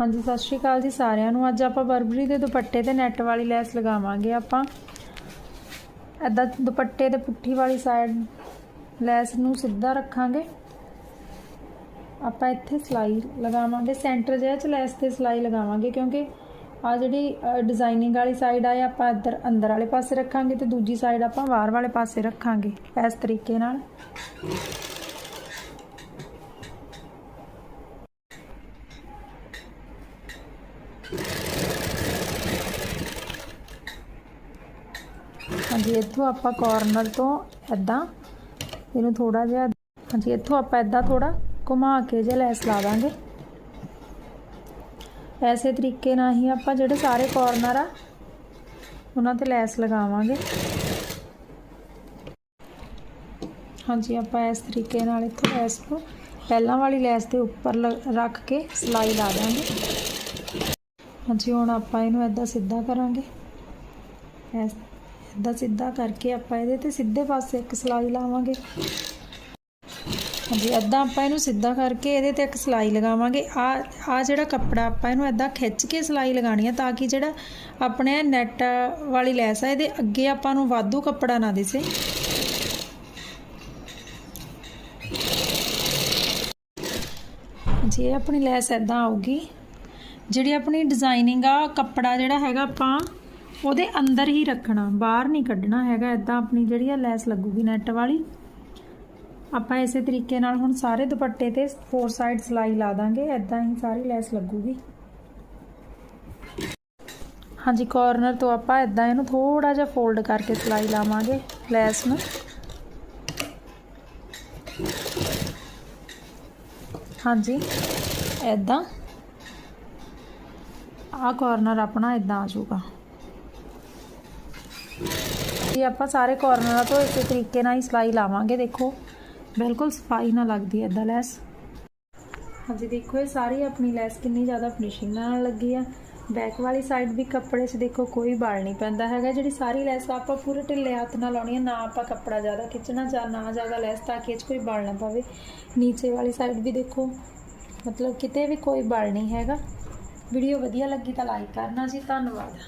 ਹਾਂਜੀ, ਸਤਿ ਸ਼੍ਰੀ ਅਕਾਲ ਜੀ ਸਾਰਿਆਂ ਨੂੰ। ਅੱਜ ਆਪਾਂ ਬਰਬਰੀ ਦੇ ਦੁਪੱਟੇ ਤੇ ਨੈਟ ਵਾਲੀ ਲੈਸ ਲਗਾਵਾਂਗੇ ਆਪਾਂ। ਐਦਾਂ ਦੁਪੱਟੇ ਦੇ ਪੁੱਠੀ ਵਾਲੀ ਸਾਈਡ ਲੈਸ ਨੂੰ ਸਿੱਧਾ ਰੱਖਾਂਗੇ। ਆਪਾਂ ਇੱਥੇ ਸਲਾਈ ਲਗਾਵਾਂਗੇ ਸੈਂਟਰ ਜਿਹੜਾ ਚ ਲੈਸ ਤੇ ਸਲਾਈ ਲਗਾਵਾਂਗੇ ਕਿਉਂਕਿ ਆ ਜਿਹੜੀ ਡਿਜ਼ਾਈਨਿੰਗ ਵਾਲੀ ਸਾਈਡ ਆ ਆਪਾਂ ਇੱਧਰ ਅੰਦਰ ਵਾਲੇ ਪਾਸੇ ਰੱਖਾਂਗੇ ਤੇ ਦੂਜੀ ਸਾਈਡ ਆਪਾਂ ਬਾਹਰ ਵਾਲੇ ਪਾਸੇ ਰੱਖਾਂਗੇ, ਇਸ ਤਰੀਕੇ ਨਾਲ। ਹਾਂਜੀ, ਇੱਥੋਂ ਆਪਾਂ ਕਾਰਨਰ ਤੋਂ ਐਦਾਂ ਇਹਨੂੰ ਥੋੜਾ ਜਿਹਾ, ਹਾਂਜੀ, ਇੱਥੋਂ ਆਪਾਂ ਐਦਾਂ ਥੋੜਾ ਘੁਮਾ ਕੇ ਜੇ ਲੈਸ ਲਾ ਦਾਂਗੇ। ਐਸੇ ਤਰੀਕੇ ਨਾਲ ਹੀ ਆਪਾਂ ਜਿਹੜੇ ਸਾਰੇ ਕਾਰਨਰ ਆ, ਉਹਨਾਂ ਤੇ ਲੈਸ ਲਗਾਵਾਂਗੇ। ਹਾਂਜੀ, ਆਪਾਂ ਇਸ ਤਰੀਕੇ ਨਾਲ ਇੱਥੋਂ ਲੈਸ ਨੂੰ ਪਹਿਲਾਂ ਵਾਲੀ ਲੈਸ ਦੇ ਉੱਪਰ ਲ- ਰੱਖ ਕੇ ਸਲਾਈ ਲਾ ਦਾਂਗੇ। ਹਾਂਜੀ, ਹੁਣ ਆਪਾਂ ਇਹਨੂੰ ਐਦਾਂ ਸਿੱਧਾ ਕਰਾਂਗੇ। ਐਸ ਇਦਾਂ ਸਿੱਧਾ ਕਰਕੇ ਆਪਾਂ ਇਹਦੇ ਤੇ ਸਿੱਧੇ ਪਾਸੇ ਇੱਕ ਸਲਾਈ ਲਾਵਾਂਗੇ। ਹਾਂਜੀ ਇਦਾਂ ਆਪਾਂ ਇਹਨੂੰ ਸਿੱਧਾ ਕਰਕੇ ਇਹਦੇ ਤੇ ਇੱਕ ਸਲਾਈ ਲਗਾਵਾਂਗੇ। ਆ ਆ ਜਿਹੜਾ ਕੱਪੜਾ ਆਪਾਂ ਇਹਨੂੰ ਇਦਾਂ ਖਿੱਚ ਕੇ ਸਲਾਈ ਲਗਾਣੀ ਆ ਤਾਂ ਕਿ ਜਿਹੜਾ ਆਪਣੇ ਨੈਟ ਵਾਲੀ ਲੈਸ ਆ, ਇਹਦੇ ਅੱਗੇ ਆਪਾਂ ਨੂੰ ਵਾਧੂ ਕੱਪੜਾ ਨਾ ਦਿਸੇ। ਜੀ ਇਹ ਆਪਣੀ ਲੈਸ ਇਦਾਂ ਆਊਗੀ। ਜਿਹੜੀ ਆਪਣੀ ਡਿਜ਼ਾਈਨਿੰਗ ਆ, ਕੱਪੜਾ ਜਿਹੜਾ ਹੈਗਾ ਆਪਾਂ ਉਹਦੇ ਅੰਦਰ ਹੀ ਰੱਖਣਾ, ਬਾਹਰ ਨਹੀਂ ਕੱਢਣਾ ਹੈਗਾ ਇਦਾਂ ਆਪਣੀ ਜਿਹੜੀ ਆ ਲੈਸ ਲੱਗੂਗੀ ਨੈਟ ਵਾਲੀ। ਆਪਾਂ ਇਸੇ ਤਰੀਕੇ ਨਾਲ ਹੁਣ ਸਾਰੇ ਦੁਪੱਟੇ ਤੇ ਫੋਰ ਸਾਈਡ ਸਲਾਈ ਲਾ ਦਾਂਗੇ ਇਦਾਂ ਹੀ ਸਾਰੀ ਲੈਸ ਲੱਗੂਗੀ। ਹਾਂਜੀ ਕਾਰਨਰ ਤੋਂ ਆਪਾਂ ਇਦਾਂ ਇਹਨੂੰ ਥੋੜਾ ਜਿਹਾ ਫੋਲਡ ਕਰਕੇ ਸਲਾਈ ਲਾਵਾਂਗੇ ਲੈਸ ਨੂੰ। ਹਾਂਜੀ ਇਦਾਂ ਆਹ ਕਾਰਨਰ ਆਪਣਾ ਇਦਾਂ ਆ ਜਾਊਗਾ। ਜੀ ਆਪਾਂ ਸਾਰੇ ਕੋਰਨਰਾਂ ਤੋਂ ਇਸੇ ਤਰੀਕੇ ਨਾਲ ਹੀ ਸਲਾਈ ਲਾਵਾਂਗੇ, ਦੇਖੋ। ਬਿਲਕੁਲ ਸਫ਼ਾਈ ਨਾ ਲੱਗਦੀ ਹੈ ਲੈਸ। ਹਾਂਜੀ, ਦੇਖੋ, ਇਹ ਸਾਰੀ ਆਪਣੀ ਲੈਸ ਕਿੰਨੀ ਜ਼ਿਆਦਾ ਫਿਨਿਸ਼ਿੰਗ ਨਾਲ ਲੱਗੀ ਆ। ਬੈਕ ਵਾਲੀ ਸਾਈਡ ਵੀ ਕੱਪੜੇ 'ਚ ਦੇਖੋ, ਕੋਈ ਬਲ ਨਹੀਂ ਪੈਂਦਾ ਹੈਗਾ। ਜਿਹੜੀ ਸਾਰੀ ਲੈਸ ਆਪਾਂ ਪੂਰੇ ਢਿੱਲੇ ਹੱਥ ਨਾਲ ਲਾਉਣੀ ਹੈ ਨਾ ਆਪਾਂ ਕੱਪੜਾ ਜ਼ਿਆਦਾ ਖਿੱਚਣਾ ਜਾਂ ਨਾ ਜ਼ਿਆਦਾ ਲੈਸ ਤਾਂ ਕਿ ਇਹ 'ਚ ਕੋਈ ਬਲ ਨਾ ਪਵੇ। ਨੀਚੇ ਵਾਲੀ ਸਾਈਡ ਵੀ ਦੇਖੋ, ਮਤਲਬ ਕਿਤੇ ਵੀ ਕੋਈ ਬਲ ਨਹੀਂ ਹੈਗਾ। ਵੀਡੀਓ ਵਧੀਆ ਲੱਗੀ ਤਾਂ ਲਾਈਕ ਕਰਨਾ ਜੀ। ਧੰਨਵਾਦ।